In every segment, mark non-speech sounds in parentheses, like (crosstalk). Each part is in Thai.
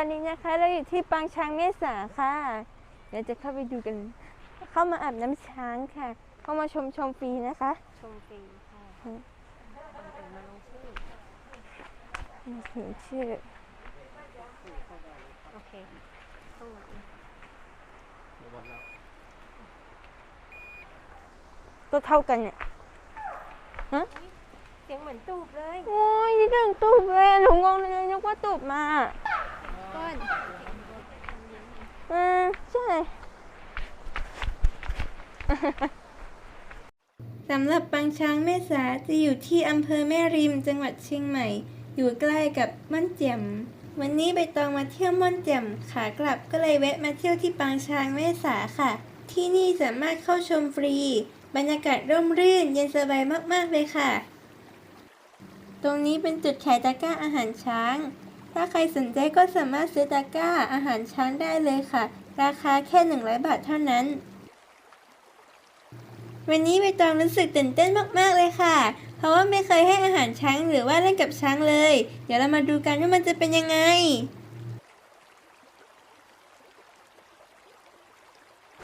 ตอนนี้นะคะเราอยู่ที่ปางช้างเมษาค่ะ เดี๋ยวจะเข้าไปดูกัน เข้ามาอาบน้ำช้างค่ะ เข้ามาชมชมฟรีนะคะ ชมฟรีค่ะอืมเป็นมาลงชื่อมาถึงชื่อ โอเคข้างหลังก็เท่ากันเนี่ยเสียงเหมือนตูบเลย โอ้ยนี่ถึงตูบเลย หนูงงเลยนึกว่าตูบมาก้อ นอืมใช่สำหรับปางช้างแม่สาจะอยู่ที่อำเภอแม่ริมจังหวัดเชียงใหม่ อยู่ใกล้กับม่อนแจ่มวันนี้ใบตองมาเที่ยวม่อนแจ่มขากลับก็เลยแวะมาเที่ยวที่ปางช้างแม่สาค่ะ ที่นี่สามารถเข้าชมฟรี บรรยากาศร่มรื่นเย็นสบายมากๆเลยค่ะ ตรงนี้เป็นจุดขายตะกร้าอาหารช้าง ถ้าใครสนใจก็สามารถซื้อตะกร้าอาหารช้างได้เลยค่ะ ราคาแค่ 100 บาทเท่านั้น วันนี้ใบตองรู้สึกตื่นเต้นมากๆเลยค่ะ เพราะว่าไม่เคยให้อาหารช้างหรือว่าเล่นกับช้างเลย เดี๋ยวเรามาดูกันว่ามันจะเป็นยังไง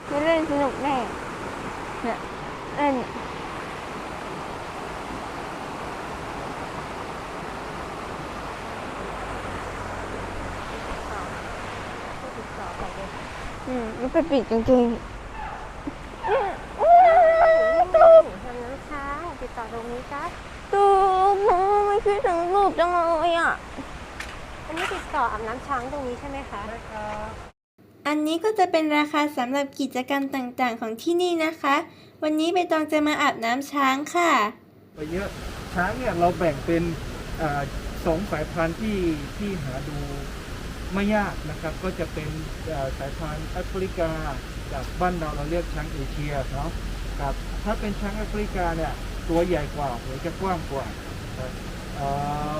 ไม่เล่นสนุกแน่เนี่ยเล่น ผู้ติดต่อไปเลย อืมมันไปปิดกางเกงอืมอืมทำน้ำช้างติดต่อตรงนี้ครับตูบไม่คิดถึงรูปจังเลยอะ อันนี้ติดต่ออาบน้ำช้างตรงนี้ใช่ไหมคะใช่ค่ะอันนี้ก็จะเป็นราคาสำหรับกิจกรรมต่างๆ ของที่นี่นะคะ วันนี้ใบตองจะมาอาบน้ำช้างค่ะ ไปเยอะช้างเนี่ยเราแบ่งเป็นอสองสายพันธุ์ที่ที่หาดู ไม่ยากนะครับก็จะเป็นอ่าสายพันธุ์แอฟริกากับบ้านเราเราเรียกช้างเอเชียเนาะครับถ้าเป็นช้างแอฟริกาเนี่ยตัวใหญ่กว่าหัวจะกว้างกว่าครับเอ่อ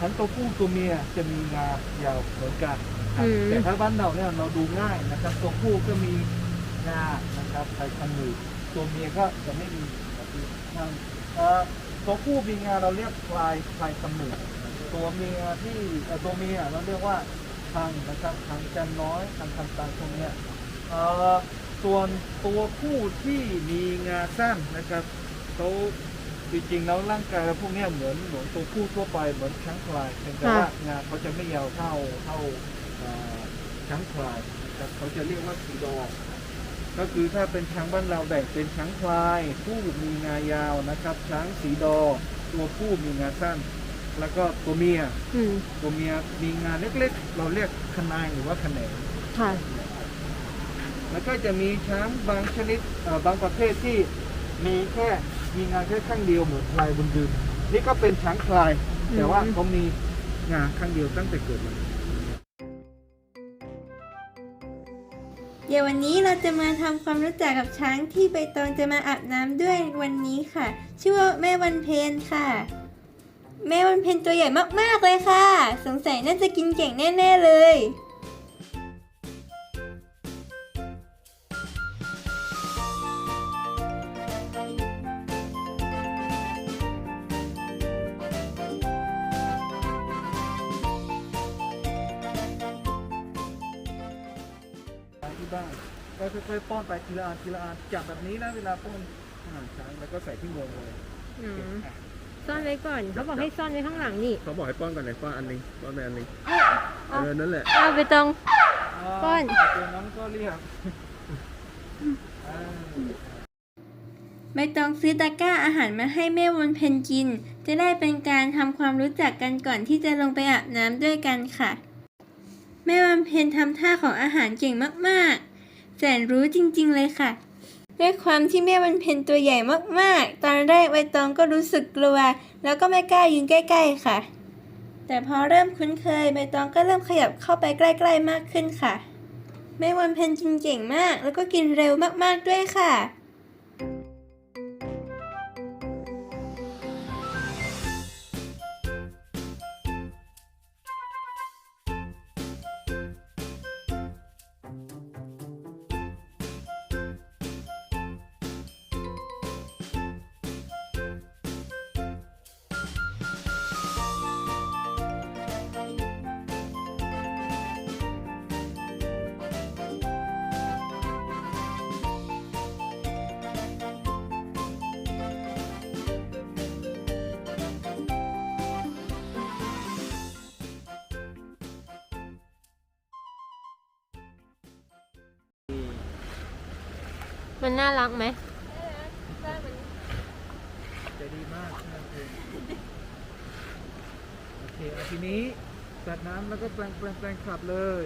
ทั้งตัวผู้ตัวเมียจะมีงายาวเหมือนกันครับอืมแต่ถ้าบ้านเราเนี่ยเราดูง่ายนะครับ ตัวผู้ก็มีงานะครับใส่ขมือตัวเมียก็จะไม่มีแบบนี้นั่งเอ่อตัวผู้มีงาเราเรียกพลายพลายขมือตัวเมียที่เอ่อตัวเมียเราเรียกว่า ทางนะครับทางจันน้อยทางคันตาตรงเนี้ยเอ่อส่วนตัวผู้ที่มีงาสั้นนะครับเขาจริงๆแล้วร่างกายพวกเนี้ยเหมือนเหมือนตัวผู้ทั่วไปเหมือนช้างพลายเพียงแต่ว่างาเขาจะไม่ยาวเท่าเท่าเอ่อช้างพลายนะครับเขาจะเรียกว่าสีดอกก็คือถ้าเป็นช้างบ้านเราแบ่งเป็นช้างพลาย ผู้มีงายาวนะครับ ช้างสีดอ ตัวผู้มีงาสั้น แล้วก็ตัวเมียอืมตัวเมียมีงาเล็กๆ เราเรียกคนายหรือว่าขนงค่ะ แล้วก็จะมีช้างบางชนิดเอ่อบางประเภทที่มีแค่มีงาแค่ข้างเดียวเหมือนพลายบนดืนนี่ก็เป็นช้างพลายแต่ว่าเขามีงาข้างเดียวตั้งแต่เกิดมา เดี๋ยววันนี้เราจะมาทำความรู้จักกับช้างที่ใบตองจะมาอาบน้ำด้วยวันนี้ค่ะ ชื่อว่าแม่วันเพนค่ะ แม่วันเพนตัวใหญ่มากๆเลยค่ะ สงสัยน่าจะกินเก่งแน่ๆเลยที่บ้านก็ค่อยๆป้อนไปทีละอันทีละอันจับแบบนี้นะเวลาป้อนอาหารช้างแล้วก็ใส่ที่งวงเลยอืม ซ่อนไว้ก่อน เขาบอกให้ซ่อนไว้ข้างหลังนี่เขาบอกให้ป้อนก่อนไหนป้อนอันหนึงป้อนไปอันหนึงเออนั่นแหละเอาไปตรง ป้อนตัวน้องก็เรียกอ่าใบตองซื้อตะกร้าอาหารมาให้แม่วันเพนกิน จะได้เป็นการทำความรู้จักกันก่อนที่จะลงไปอาบน้ำด้วยกันค่ะ แม่วันเพนทำท่าของอาหารเก่งมากๆ แสนรู้จริงๆเลยค่ะ ด้วยความที่แม่วันเพนตัวใหญ่มากๆ ตอนแรกใบตองก็รู้สึกกลัว แล้วก็ไม่กล้ายืนใกล้ ๆค่ะ แต่พอเริ่มคุ้นเคยใบตองก็เริ่มขยับเข้าไปใกล้ ๆ มากขึ้นค่ะ แม่วันเพนกินเก่งมาก แล้วก็กินเร็วมากๆด้วยค่ะ มันน่ารักไหมใจดีมากโอเคโอเคเอาทีนี้สัดน้ำแล้วก็แปลงแปลงแปลงขับเลย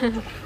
Mm-hmm. (laughs)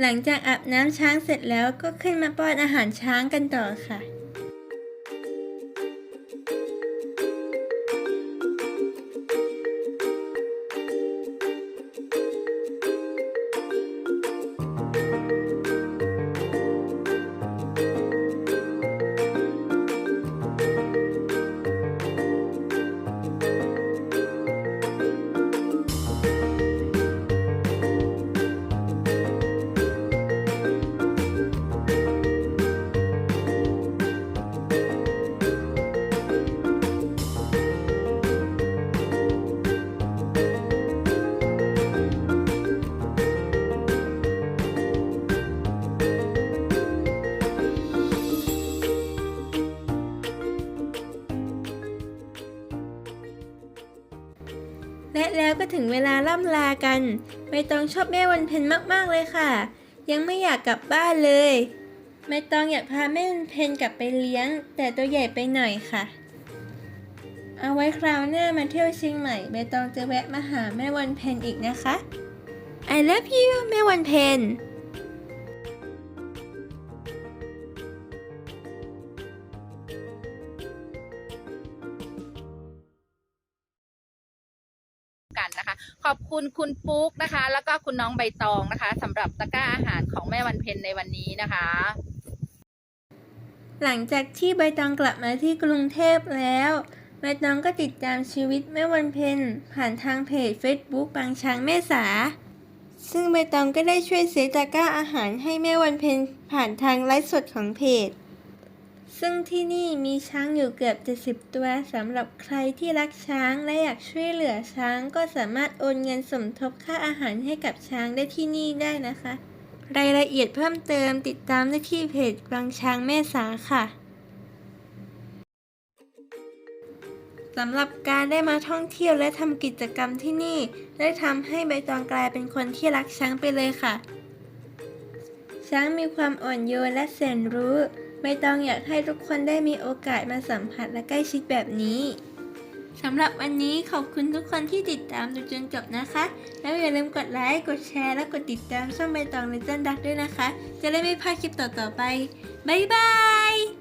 หลังจากอาบน้ำช้างเสร็จแล้วก็ขึ้นมาป้อนอาหารช้างกันต่อค่ะ แล้วก็ถึงเวลาล่ำลากันใบตองชอบแม่วันเพ็ญมากๆเลยค่ะ ยังไม่อยากกลับบ้านเลยใบตองอยากพาแม่วันเพ็ญกลับไปเลี้ยง แต่ตัวใหญ่ไปหน่อยค่ะ เอาไว้คราวหน้ามาเที่ยวเชียงใหม่ใบตองจะแวะมาหาแม่วันเพ็ญอีกนะคะ I love you แม่วันเพ็ญ ขอบคุณคุณปุ๊กนะคะ แล้วก็คุณน้องใบตองนะคะสำหรับตะกร้าอาหารของแม่วันเพ็ญในวันนี้นะคะ หลังจากที่ใบตองกลับมาที่กรุงเทพแล้วใบตองก็ติดตามชีวิตแม่วันเพ็ญผ่านทางเพจ Facebook บางช้างแม่สา ซึ่งใบตองก็ได้ช่วยเซตะกร้าอาหารให้แม่วันเพ็ญผ่านทางไลฟ์สดของเพจ ซึ่งที่นี่มีช้างอยู่เกือบ 70 ตัวสำหรับใครที่รักช้างและอยากช่วยเหลือช้างก็สามารถโอนเงินสมทบค่าอาหารให้กับช้างได้ที่นี่ได้นะคะ รายละเอียดเพิ่มเติมติดตามได้ที่เพจบางช้างแม่สาค่ะสำหรับการได้มาท่องเที่ยวและทำกิจกรรมที่นี่ ได้ทำให้ใบตองกลายเป็นคนที่รักช้างไปเลยค่ะ ช้างมีความอ่อนโยนและแสนรู้ ไม่ต้องอยากให้ทุกคนได้มีโอกาสมาสัมผัสและใกล้ชิดแบบนี้สำหรับวันนี้ขอบคุณทุกคนที่ติดตามจนจบนะคะ แล้วอย่าลืมกดไลค์ กดแชร์ และกดติดตามช่องใบตองเลเจนด์ดักด้วยนะคะ จะได้ไม่พลาดคลิปต่อๆไป บ๊ายบาย